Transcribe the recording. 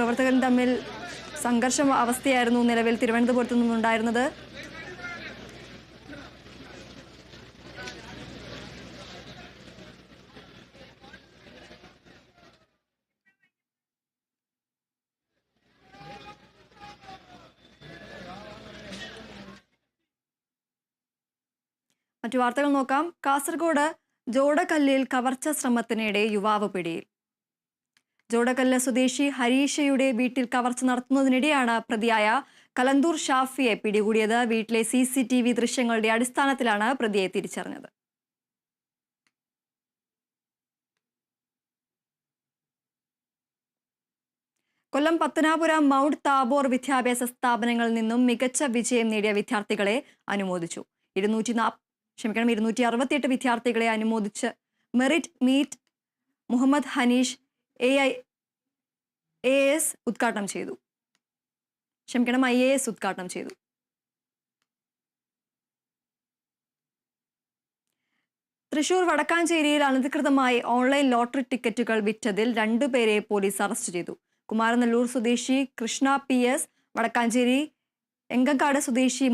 പ്രവർത്തകരും തമ്മിൽ സംഘർഷ അവസ്ഥയായിരുന്നു നിലവിൽ തിരുവനന്തപുരത്ത് നിന്നുണ്ടായിരുന്നത്. മറ്റു വാർത്തകൾ നോക്കാം. കാസർഗോഡ് ജോഡക്കല്ലിൽ കവർച്ച ശ്രമത്തിനിടെ യുവാവ് പിടിയിൽ. ജോഡക്കല്ല് സ്വദേശി ഹരീഷയുടെ വീട്ടിൽ കവർച്ച നടത്തുന്നതിനിടെയാണ് പ്രതിയായ കലന്തൂർ ഷാഫിയെ പിടികൂടിയത്. വീട്ടിലെ സി സി ടി വി ദൃശ്യങ്ങളുടെ അടിസ്ഥാനത്തിലാണ് പ്രതിയെ തിരിച്ചറിഞ്ഞത്. കൊല്ലം പത്തനാപുരം മൗണ്ട് താബോർ വിദ്യാഭ്യാസ സ്ഥാപനങ്ങളിൽ നിന്നും മികച്ച വിജയം നേടിയ വിദ്യാർത്ഥികളെ അനുമോദിച്ചു. ഇരുന്നൂറ്റി നാ ക്ഷമിക്കണം ഇരുന്നൂറ്റി അറുപത്തിയെട്ട് വിദ്യാർത്ഥികളെ അനുമോദിച്ച് merit meet Muhammad Hanish A I A S ഉദ്ഘാടനം ചെയ്തു. ക്ഷമിക്കണം ഐ എ എസ് ഉദ്ഘാടനം ചെയ്തു. തൃശൂർ വടക്കാഞ്ചേരിയിൽ അനധികൃതമായി ഓൺലൈൻ ലോട്ടറി ടിക്കറ്റുകൾ വിറ്റതിൽ രണ്ടുപേരെ പോലീസ് അറസ്റ്റ് ചെയ്തു. കുമാരനെല്ലൂർ സ്വദേശി കൃഷ്ണ പി എസ് വടക്കാഞ്ചേരി എങ്കക്കാട് സ്വദേശി